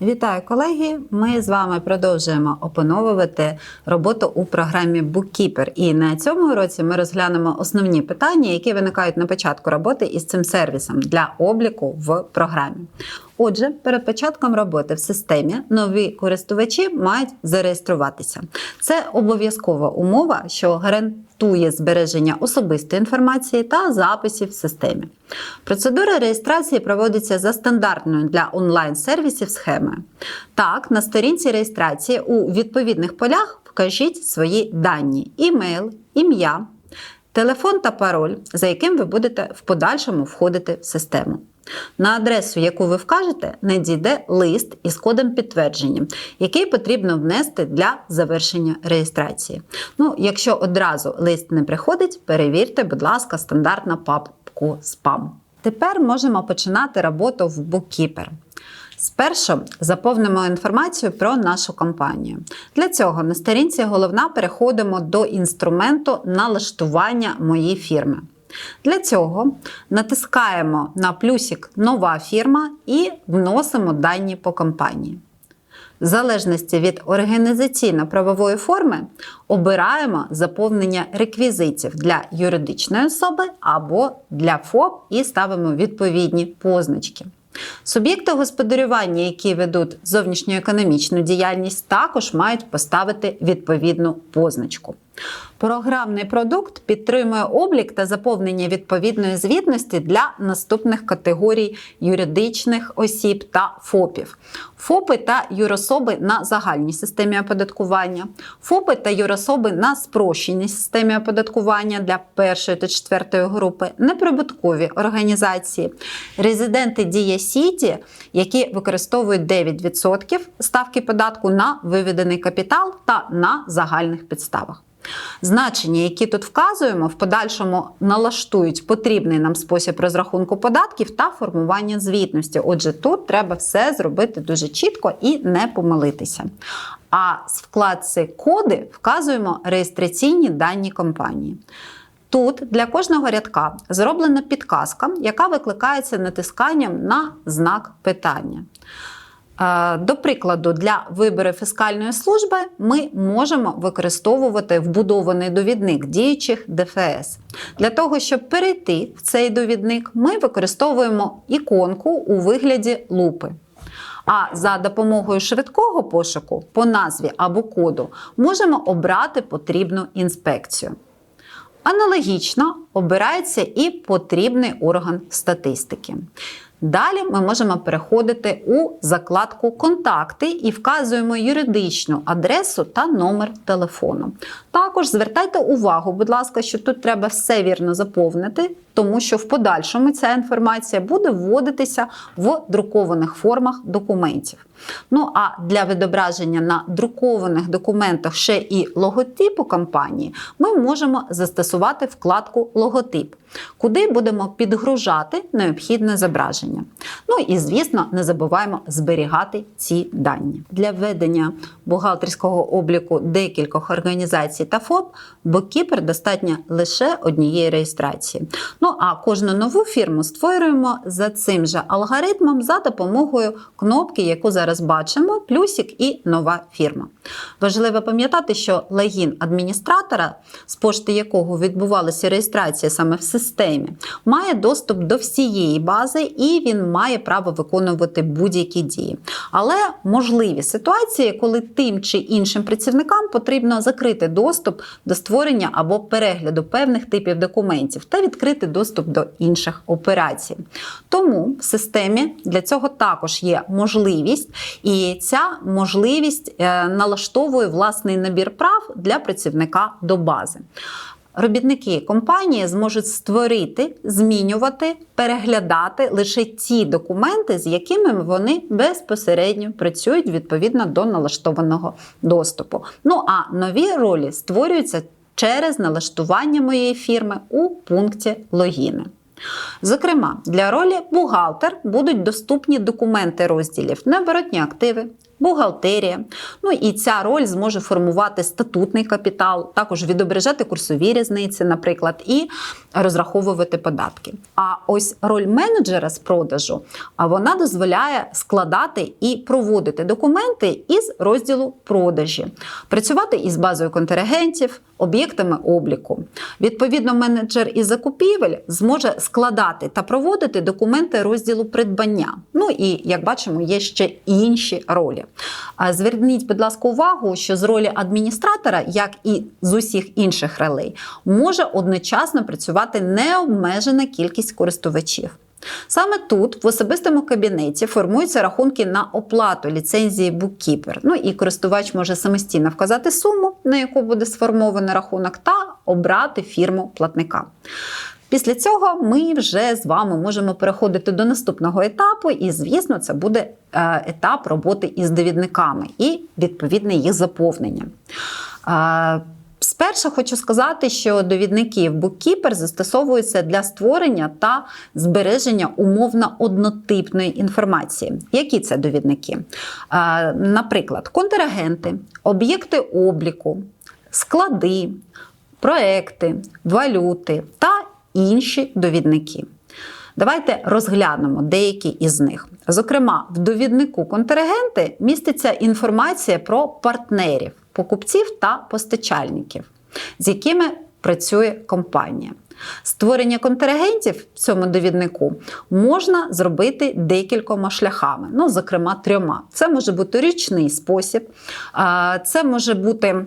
Вітаю колеги! Ми з вами продовжуємо опановувати роботу у програмі Bookkeeper. І на цьому уроці ми розглянемо основні питання, які виникають на початку роботи із цим сервісом для обліку в програмі. Отже, перед початком роботи в системі нові користувачі мають зареєструватися. Це обов'язкова умова, що гарантує збереження особистої інформації та записів в системі. Процедура реєстрації проводиться за стандартною для онлайн-сервісів схемою. Так, на сторінці реєстрації у відповідних полях вкажіть свої дані: імейл, ім'я, телефон та пароль, за яким ви будете в подальшому входити в систему. На адресу, яку ви вкажете, надійде лист із кодом підтвердження, який потрібно внести для завершення реєстрації. Ну, якщо одразу лист не приходить, перевірте, будь ласка, стандартну папку спам. Тепер можемо починати роботу в Bookkeeper. Спершу заповнимо інформацію про нашу компанію. Для цього на сторінці головна переходимо до інструменту налаштування моєї фірми. Для цього натискаємо на плюсик Нова фірма і вносимо дані по компанії. В залежності від організаційно-правової форми обираємо заповнення реквізитів для юридичної особи або для ФОП і ставимо відповідні позначки. Суб'єкти господарювання, які ведуть зовнішньоекономічну діяльність, також мають поставити відповідну позначку. Програмний продукт підтримує облік та заповнення відповідної звітності для наступних категорій юридичних осіб та ФОПів. ФОПи та юрособи на загальній системі оподаткування, ФОПи та юрособи на спрощеній системі оподаткування для першої та четвертої групи, неприбуткові організації, резиденти Дія Сіті, які використовують 9% ставки податку на виведений капітал та на загальних підставах. Значення, які тут вказуємо, в подальшому налаштують потрібний нам спосіб розрахунку податків та формування звітності. Отже, тут треба все зробити дуже чітко і не помилитися. А з вкладці коди вказуємо реєстраційні дані компанії. Тут для кожного рядка зроблена підказка, яка викликається натисканням на знак питання. Е, До прикладу, для вибору фіскальної служби ми можемо використовувати вбудований довідник діючих ДФС. Для того, щоб перейти в цей довідник, ми використовуємо іконку у вигляді лупи. А за допомогою швидкого пошуку по назві або коду можемо обрати потрібну інспекцію. Аналогічно обирається і потрібний орган статистики. Далі ми можемо переходити у закладку Контакти і вказуємо юридичну адресу та номер телефону. Також звертайте увагу, будь ласка, що тут треба все вірно заповнити, тому що в подальшому ця інформація буде вводитися в друкованих формах документів. Ну а для відображення на друкованих документах ще і логотипу компанії ми можемо застосувати вкладку Логотип, куди будемо підгружати необхідне зображення. Ну і, звісно, не забуваємо зберігати ці дані. Для введення бухгалтерського обліку декількох організацій та ФОП Bookkeeper достатньо лише однієї реєстрації. Ну а кожну нову фірму створюємо за цим же алгоритмом за допомогою кнопки, яку зараз бачимо, плюсик і нова фірма. Важливо пам'ятати, що логін адміністратора, з пошти якого відбувалася реєстрація саме в системі, має доступ до всієї бази і він має право виконувати будь-які дії. Але можливі ситуації, коли тим чи іншим працівникам потрібно закрити доступ до створення або перегляду певних типів документів та відкрити доступ до інших операцій. Тому в системі для цього також є можливість, і ця можливість е, налаштовує власний набір прав для працівника до бази. Робітники компанії зможуть створити, змінювати, переглядати лише ті документи, з якими вони безпосередньо працюють відповідно до налаштованого доступу. Ну а нові ролі створюються через налаштування моєї фірми у пункті логіни. Зокрема, для ролі бухгалтер будуть доступні документи розділів необоротні активи, бухгалтерія. Ну і ця роль зможе формувати статутний капітал, також відображати курсові різниці, наприклад, і розраховувати податки. А ось роль менеджера з продажу, вона дозволяє складати і проводити документи із розділу продажі, працювати із базою контрагентів, об'єктами обліку. Відповідно, менеджер із закупівель зможе складати та проводити документи розділу придбання. Ну і як бачимо, є ще інші ролі. Зверніть, будь ласка, увагу, що з ролі адміністратора, як і з усіх інших ролей, може одночасно працювати необмежена кількість користувачів. Саме тут, в особистому кабінеті, формуються рахунки на оплату ліцензії Bookkeeper. Ну і користувач може самостійно вказати суму, на яку буде сформований рахунок, та обрати фірму платника. Після цього ми вже з вами можемо переходити до наступного етапу, і, звісно, це буде е, етап роботи із довідниками і відповідне їх заповнення. Спершу хочу сказати, що довідники в Bookkeeper застосовуються для створення та збереження умовно однотипної інформації. Які це довідники? Наприклад, контрагенти, об'єкти обліку, склади, проекти, валюти та інші довідники. Давайте розглянемо деякі із них. Зокрема, в довіднику контрагенти міститься інформація про партнерів, покупців та постачальників, з якими працює компанія. Створення контрагентів в цьому довіднику можна зробити декількома шляхами, ну, зокрема, трьома. Це може бути річний спосіб, це може бути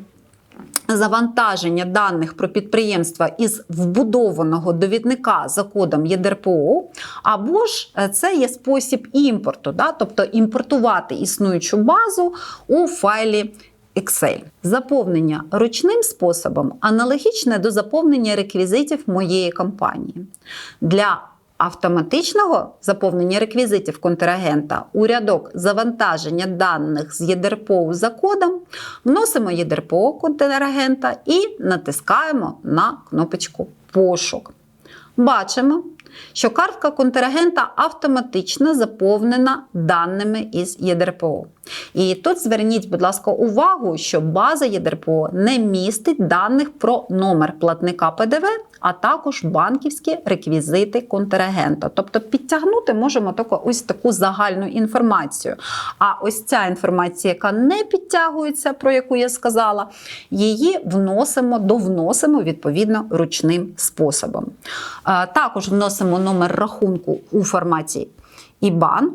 завантаження даних про підприємства із вбудованого довідника за кодом ЄДРПО, або ж е, це є спосіб імпорту, да? тобто імпортувати існуючу базу у файлі. Excel. Заповнення ручним способом аналогічне до заповнення реквізитів моєї компанії. Для автоматичного заповнення реквізитів контрагента у рядок завантаження даних з ЄДРПО за кодом вносимо ЄДРПО контрагента і натискаємо на кнопочку Пошук. Бачимо, що картка контрагента автоматично заповнена даними із ЄДРПО. І тут зверніть, будь ласка, увагу, що база ЄДРПО не містить даних про номер платника ПДВ, а також банківські реквізити контрагента. Тобто підтягнути можемо тільки ось таку загальну інформацію. А ось ця інформація, яка не підтягується, про яку я сказала, її вносимо, довносимо відповідно ручним способом. Також вносимо номер рахунку у форматі IBAN.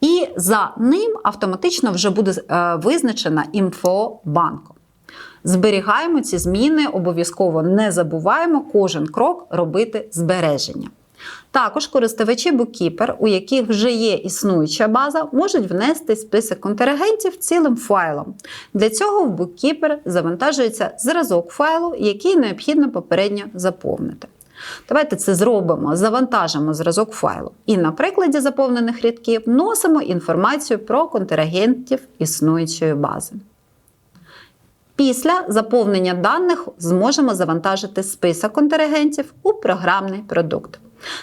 І за ним автоматично вже буде е, визначена банку. Зберігаємо ці зміни, обов'язково не забуваємо кожен крок робити збереження. Також користувачі Bookkeeper, у яких вже є існуюча база, можуть внести список контрагентів цілим файлом. Для цього в Bookkeeper завантажується зразок файлу, який необхідно попередньо заповнити. Давайте це зробимо, завантажимо зразок файлу. І на прикладі заповнених рядків вносимо інформацію про контрагентів існуючої бази. Після заповнення даних зможемо завантажити список контрагентів у програмний продукт.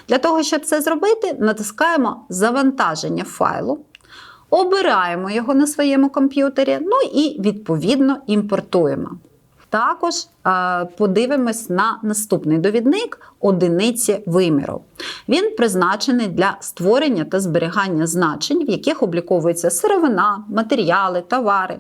Для того, щоб це зробити, натискаємо Завантаження файлу, обираємо його на своєму комп'ютері, ну і відповідно імпортуємо. Також е, подивимось на наступний довідник одиниці виміру. Він призначений для створення та зберігання значень, в яких обліковується сировина, матеріали, товари.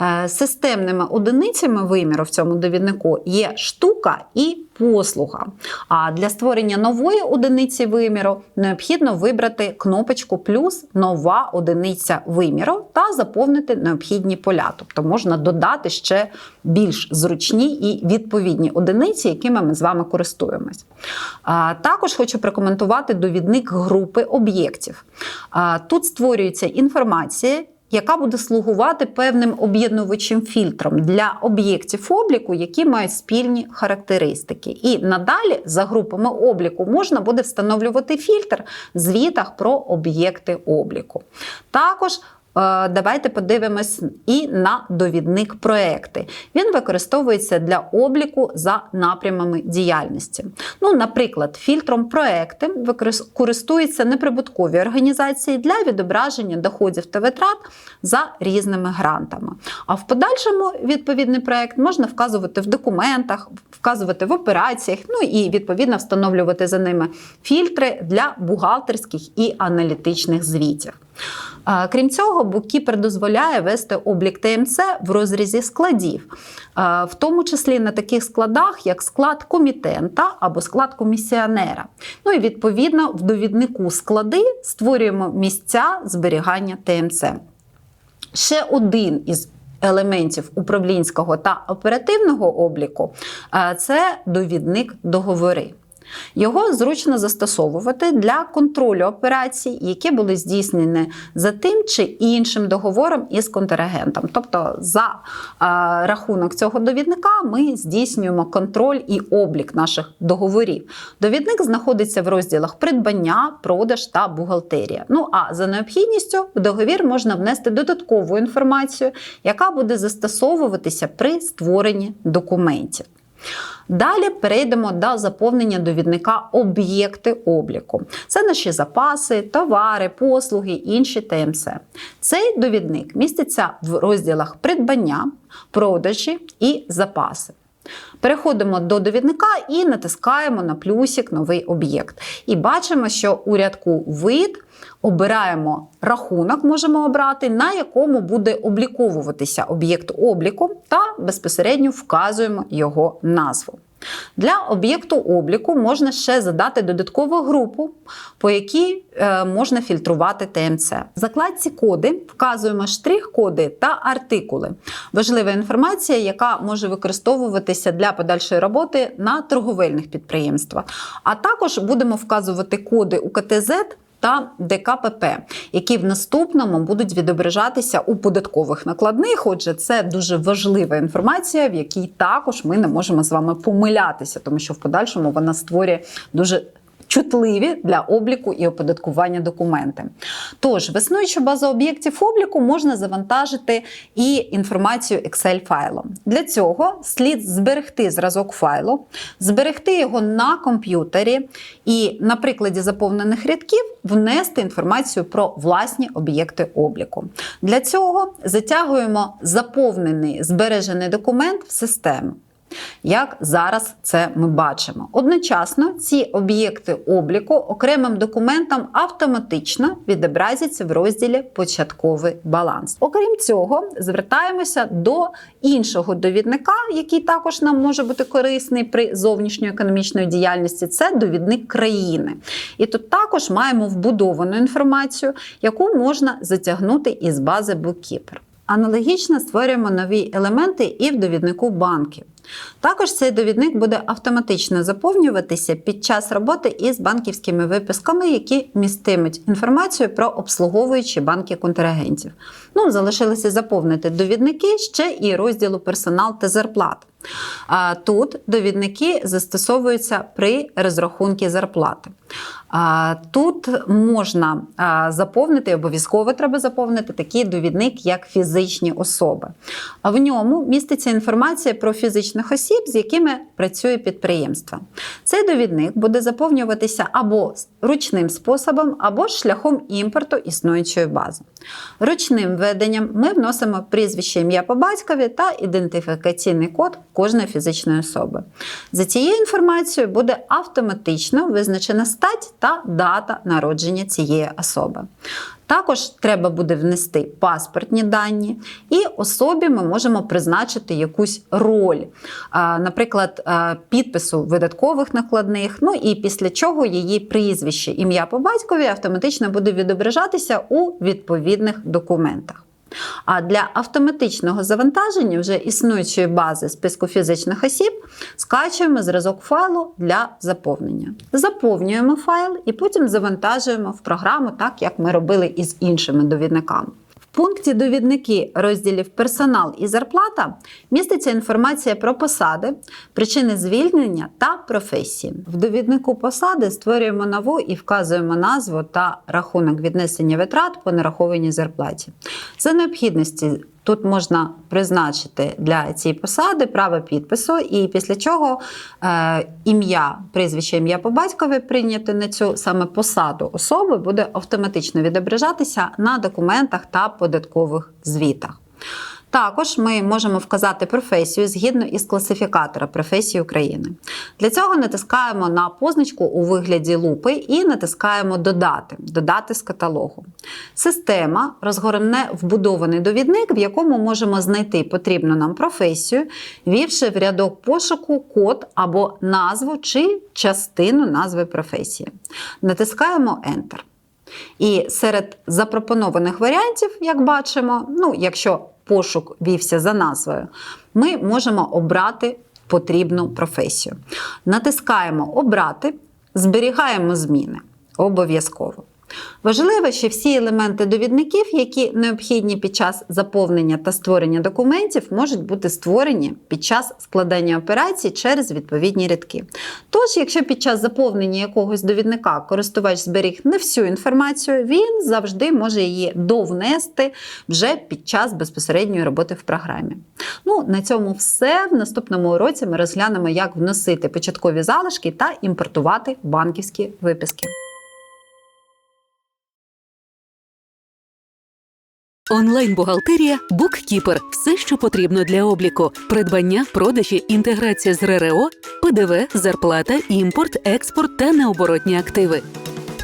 Е, Системними одиницями виміру в цьому довіднику є штука і послуга. А для створення нової одиниці виміру необхідно вибрати кнопочку плюс нова одиниця виміру та заповнити необхідні поля. Тобто можна додати ще більш зручні і відповідні одиниці, якими ми з вами користуємось. А, Також хочу прокоментувати довідник групи об'єктів. Тут створюється інформація яка буде слугувати певним об'єднувачим фільтром для об'єктів обліку, які мають спільні характеристики. І надалі за групами обліку можна буде встановлювати фільтр в звітах про об'єкти обліку. Також Давайте подивимось і на довідник проекти. Він використовується для обліку за напрямами діяльності. Ну, наприклад, фільтром проекти користуються неприбуткові організації для відображення доходів та витрат за різними грантами. А в подальшому відповідний проект можна вказувати в документах, вказувати в операціях, ну і відповідно встановлювати за ними фільтри для бухгалтерських і аналітичних звітів. Крім цього, буккіпер дозволяє вести облік ТМЦ в розрізі складів, в тому числі на таких складах, як склад комітента або склад комісіонера. Ну і відповідно в довіднику склади створюємо місця зберігання ТМЦ. Ще один із елементів управлінського та оперативного обліку це довідник договори. Його зручно застосовувати для контролю операцій, які були здійснені за тим чи іншим договором із контрагентом. Тобто, за е, рахунок цього довідника ми здійснюємо контроль і облік наших договорів. Довідник знаходиться в розділах придбання, продаж та бухгалтерія. Ну а за необхідністю в договір можна внести додаткову інформацію, яка буде застосовуватися при створенні документів. Далі перейдемо до заповнення довідника об'єкти обліку. Це наші запаси, товари, послуги, інші ТМЦ. Цей довідник міститься в розділах придбання, продажі і запаси. Переходимо до довідника і натискаємо на плюсик новий об'єкт. І бачимо, що у рядку вид обираємо рахунок, можемо обрати, на якому буде обліковуватися об'єкт обліку, та безпосередньо вказуємо його назву. Для об'єкту обліку можна ще задати додаткову групу, по якій е, можна фільтрувати ТМЦ. В закладці коди вказуємо штрих-коди та артикули. Важлива інформація, яка може використовуватися для подальшої роботи на торговельних підприємствах. А також будемо вказувати коди УКТЗ та ДКПП, які в наступному будуть відображатися у податкових накладних. Отже, це дуже важлива інформація, в якій також ми не можемо з вами помилятися, тому що в подальшому вона створює дуже чутливі для обліку і оподаткування документи. Тож, в базу об'єктів обліку можна завантажити і інформацію Excel файлом. Для цього слід зберегти зразок файлу, зберегти його на комп'ютері і на прикладі заповнених рядків внести інформацію про власні об'єкти обліку. Для цього затягуємо заповнений збережений документ в систему. Як зараз це ми бачимо. Одночасно ці об'єкти обліку окремим документом автоматично відобразяться в розділі Початковий баланс. Окрім цього, звертаємося до іншого довідника, який також нам може бути корисний при зовнішньоекономічної діяльності. Це довідник країни. І тут також маємо вбудовану інформацію, яку можна затягнути із бази Bookkeeper. Аналогічно створюємо нові елементи і в довіднику банків. Також цей довідник буде автоматично заповнюватися під час роботи із банківськими виписками, які містимуть інформацію про обслуговуючі банки контрагентів. Ну, залишилося заповнити довідники ще і розділу персонал та зарплат. Тут довідники застосовуються при розрахунку зарплати. Тут можна заповнити, обов'язково треба заповнити такий довідник, як фізичні особи. А в ньому міститься інформація про фізичних осіб, з якими працює підприємство. Цей довідник буде заповнюватися або ручним способом, або шляхом імпорту існуючої бази. Ручним введенням ми вносимо прізвище ім'я по батькові та ідентифікаційний код кожної фізичної особи. За цією інформацією буде автоматично визначена стать та дата народження цієї особи. Також треба буде внести паспортні дані, і особі ми можемо призначити якусь роль, наприклад, підпису видаткових накладних. Ну і після чого її прізвище, ім'я по батькові автоматично буде відображатися у відповідних документах. А для автоматичного завантаження вже існуючої бази списку фізичних осіб скачуємо зразок файлу для заповнення. Заповнюємо файл і потім завантажуємо в програму, так як ми робили із іншими довідниками. Пункті довідники розділів персонал і зарплата міститься інформація про посади, причини звільнення та професії. В довіднику посади створюємо нову і вказуємо назву та рахунок віднесення витрат по нарахованій зарплаті. За необхідності Тут можна призначити для цієї посади право підпису, і після чого е, ім'я, прізвище ім'я по батькові прийняти на цю саме посаду особи буде автоматично відображатися на документах та податкових звітах. Також ми можемо вказати професію згідно із класифікатора професії України. Для цього натискаємо на позначку у вигляді лупи і натискаємо Додати додати з каталогу. Система розгорне вбудований довідник, в якому можемо знайти потрібну нам професію, ввівши в рядок пошуку код або назву чи частину назви професії. Натискаємо Enter. І серед запропонованих варіантів, як бачимо, ну, якщо пошук вівся за назвою, ми можемо обрати потрібну професію. Натискаємо Обрати, зберігаємо зміни. Обов'язково. Важливо, що всі елементи довідників, які необхідні під час заповнення та створення документів, можуть бути створені під час складання операцій через відповідні рядки. Тож, якщо під час заповнення якогось довідника користувач зберіг не всю інформацію, він завжди може її довнести вже під час безпосередньої роботи в програмі. Ну, на цьому все. В наступному уроці ми розглянемо, як вносити початкові залишки та імпортувати банківські виписки. Онлайн-бухгалтерія BookKeeper – все, що потрібно для обліку: придбання, продажі, інтеграція з РРО, ПДВ, зарплата, імпорт, експорт та необоротні активи.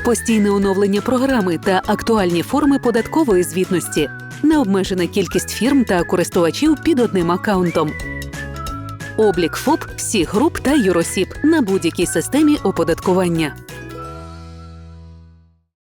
Постійне оновлення програми та актуальні форми податкової звітності. Необмежена кількість фірм та користувачів під одним аккаунтом. Облік ФОП, всіх груп та юросіб на будь-якій системі оподаткування.